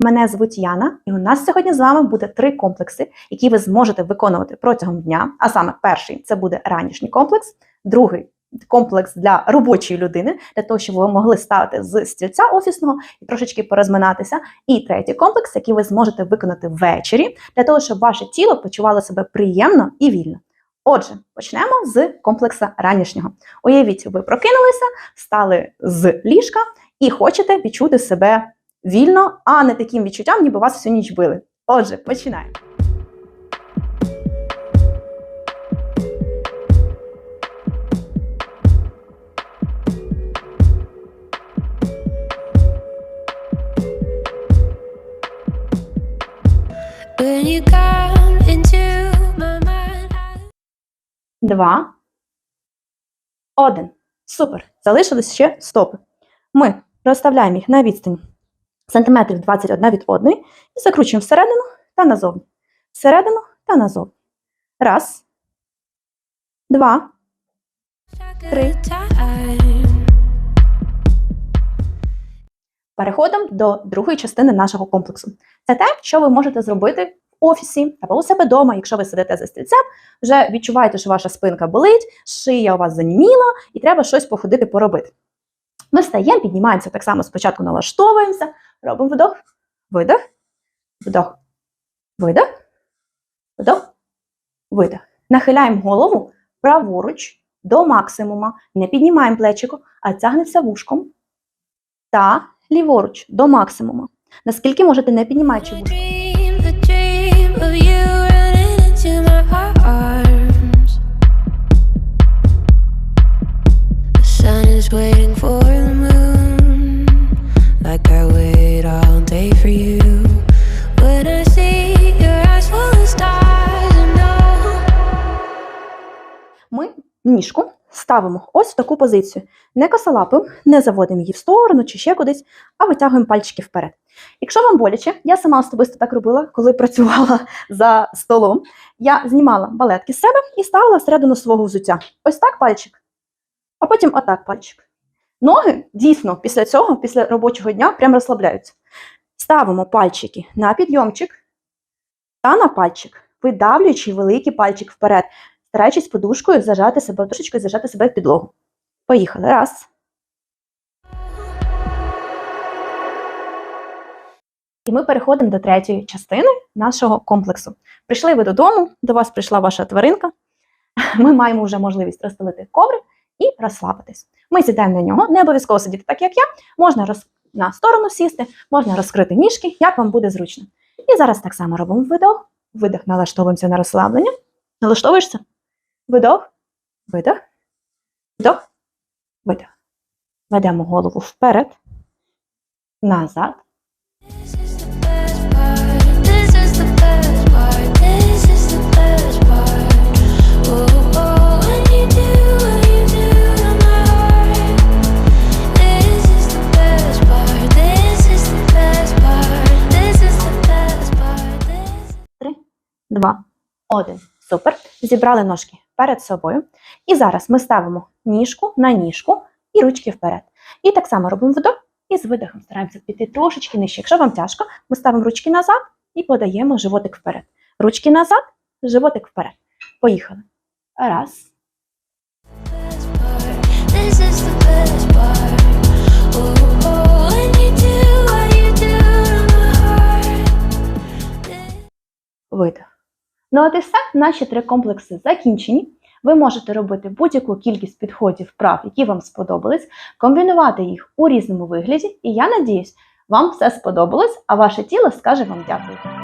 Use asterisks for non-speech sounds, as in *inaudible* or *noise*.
Мене звуть Яна, і у нас сьогодні з вами буде три комплекси, які ви зможете виконувати протягом дня. А саме перший це буде ранішній комплекс, другий комплекс для робочої людини, для того, щоб ви могли стати з стільця офісного і трошечки порозминатися. І третій комплекс, який ви зможете виконати ввечері, для того, щоб ваше тіло почувало себе приємно і вільно. Отже, почнемо з комплекса ранішнього. Уявіть, ви прокинулися, встали з ліжка і хочете відчути себе вільно, а не таким відчуттям, ніби вас всю ніч били. Отже, починаємо. Два. Один. Супер. Залишились ще стопи. Ми розставляємо їх на відстані сантиметрів 21 від одної і закручуємо всередину та назовні. Всередину та назовні. Раз. Два. Три. Переходимо до другої частини нашого комплексу. Це те, що ви можете зробити в офісі або у себе вдома, якщо ви сидите за стільцем, вже відчуваєте, що ваша спинка болить, шия у вас заніміла, і треба щось походити поробити. Ми встаємо, піднімаємося так само спочатку налаштовуємося, робимо вдох, видох, вдох, видох, вдох, видох. Нахиляємо голову праворуч до максимума, не піднімаємо плечико, а тягнеться вушком та ліворуч до максимуму. Наскільки можете не піднімаючи A like I wait all day for you. When I see your eyes full of stars, I know. Ми ніжку ставимо ось в таку позицію. Не косолапим, не заводимо її в сторону чи ще кудись, а витягуємо пальчики вперед. Якщо вам боляче, я сама особисто так робила, коли працювала *laughs* за столом. Я знімала балетки з себе і ставила всередину свого взуття. Ось так пальчик, а потім отак пальчик. Ноги дійсно після цього, після робочого дня, прям розслабляються. Ставимо пальчики на підйомчик та на пальчик, видавлюючи великий пальчик вперед, стараючись подушкою зажати себе, трошечки зажати себе в підлогу. Поїхали. Раз. І ми переходимо до третьої частини нашого комплексу. Прийшли ви додому, до вас прийшла ваша тваринка. Ми маємо вже можливість розстелити коврик і розслабитись. Ми сідаємо на нього, не обов'язково сидіти так, як я. Можна роз... на сторону сісти, можна розкрити ніжки, як вам буде зручно. І зараз так само робимо видох. Видох, налаштовуємося на розслаблення. Налаштовуєшся? Видох, видох, вдох, видох. Ведемо голову вперед, назад. Два, один. Супер. Зібрали ножки перед собою. І зараз ми ставимо ніжку на ніжку і ручки вперед. І так само робимо вдох і з видихом стараємося піти трошечки нижче. Якщо вам тяжко, ми ставимо ручки назад і подаємо животик вперед. Ручки назад, животик вперед. Поїхали. Раз. Oh, Видих. Ну от і все, наші три комплекси закінчені. Ви можете робити будь-яку кількість підходів вправ, які вам сподобались, комбінувати їх у різному вигляді, і я надіюсь, вам все сподобалось, а ваше тіло скаже вам дякую.